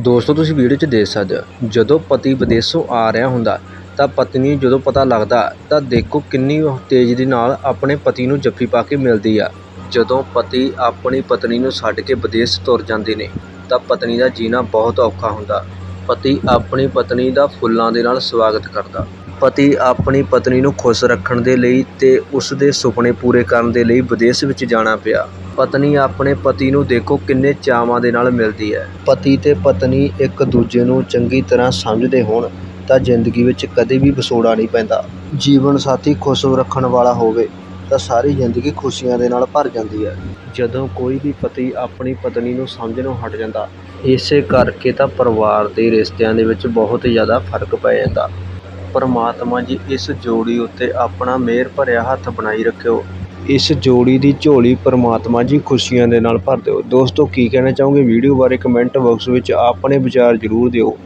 ਦੋਸਤੋ, ਤੁਸੀਂ ਵੀਡੀਓ 'ਚ ਦੇਖ ਸਕਦੇ ਹੋ, ਜਦੋਂ ਪਤੀ ਵਿਦੇਸ਼ੋਂ ਆ ਰਿਹਾ ਹੁੰਦਾ, ਤਾਂ ਪਤਨੀ ਜਦੋਂ ਪਤਾ ਲੱਗਦਾ, ਤਾਂ ਦੇਖੋ ਕਿੰਨੀ ਉਹ ਦੇ ਨਾਲ ਆਪਣੇ ਪਤੀ ਨੂੰ ਜੱਫੀ ਪਾ ਕੇ ਮਿਲਦੀ ਆ। ਜਦੋਂ ਪਤੀ ਆਪਣੀ ਪਤਨੀ ਨੂੰ ਛੱਡ ਕੇ ਵਿਦੇਸ਼ ਤੁਰ ਜਾਂਦੇ ਨੇ, ਤਾਂ ਪਤਨੀ ਦਾ ਜੀਣਾ ਬਹੁਤ ਔਖਾ ਹੁੰਦਾ। ਪਤੀ ਆਪਣੀ ਪਤਨੀ ਦਾ ਫੁੱਲਾਂ ਦੇ ਨਾਲ ਸਵਾਗਤ ਕਰਦਾ। ਪਤੀ ਆਪਣੀ ਪਤਨੀ ਨੂੰ ਖੁਸ਼ ਰੱਖਣ ਦੇ ਲਈ ਤੇ ਉਸ ਦੇ ਸੁਪਨੇ ਪੂਰੇ ਕਰਨ ਦੇ ਲਈ ਵਿਦੇਸ਼ ਵਿੱਚ ਜਾਣਾ ਪਿਆ। ਪਤਨੀ ਆਪਣੇ ਪਤੀ ਨੂੰ ਦੇਖੋ ਕਿੰਨੇ ਚਾਵਾਂ ਦੇ ਨਾਲ ਮਿਲਦੀ ਹੈ। ਪਤੀ ਤੇ ਪਤਨੀ ਇੱਕ ਦੂਜੇ ਨੂੰ ਚੰਗੀ ਤਰ੍ਹਾਂ ਸਮਝਦੇ ਹੋਣ ਤਾਂ ਜ਼ਿੰਦਗੀ ਵਿੱਚ ਕਦੇ ਵੀ ਵਿਛੋੜਾ ਨਹੀਂ ਪੈਂਦਾ। ਜੀਵਨ ਸਾਥੀ ਖੁਸ਼ ਰੱਖਣ ਵਾਲਾ ਹੋਵੇ ਤਾਂ ਸਾਰੀ ਜ਼ਿੰਦਗੀ ਖੁਸ਼ੀਆਂ ਦੇ ਨਾਲ ਭਰ ਜਾਂਦੀ ਹੈ। ਜਦੋਂ ਕੋਈ ਵੀ ਪਤੀ ਆਪਣੀ ਪਤਨੀ ਨੂੰ ਸਮਝਣੋਂ ਹਟ ਜਾਂਦਾ, ਇਸੇ ਕਰਕੇ ਤਾਂ ਪਰਿਵਾਰ ਦੇ ਰਿਸ਼ਤਿਆਂ ਦੇ ਵਿੱਚ ਬਹੁਤ ਜ਼ਿਆਦਾ ਫ਼ਰਕ ਪੈ ਜਾਂਦਾ। ਪਰਮਾਤਮਾ ਜੀ ਇਸ ਜੋੜੀ ਉੱਤੇ ਆਪਣਾ ਮਿਹਰ ਭਰਿਆ ਹੱਥ ਬਣਾਈ ਰੱਖਿਓ। ਇਸ ਜੋੜੀ ਦੀ ਝੋਲੀ ਪਰਮਾਤਮਾ ਜੀ ਖੁਸ਼ੀਆਂ ਦੇ ਨਾਲ ਭਰ ਦਿਓ। ਦੋਸਤੋ, ਕੀ ਕਹਿਣਾ ਚਾਹੋਗੇ? ਵੀਡੀਓ ਬਾਰੇ ਕਮੈਂਟ ਬਾਕਸ ਵਿੱਚ ਆਪਣੇ ਵਿਚਾਰ ਜ਼ਰੂਰ ਦਿਓ।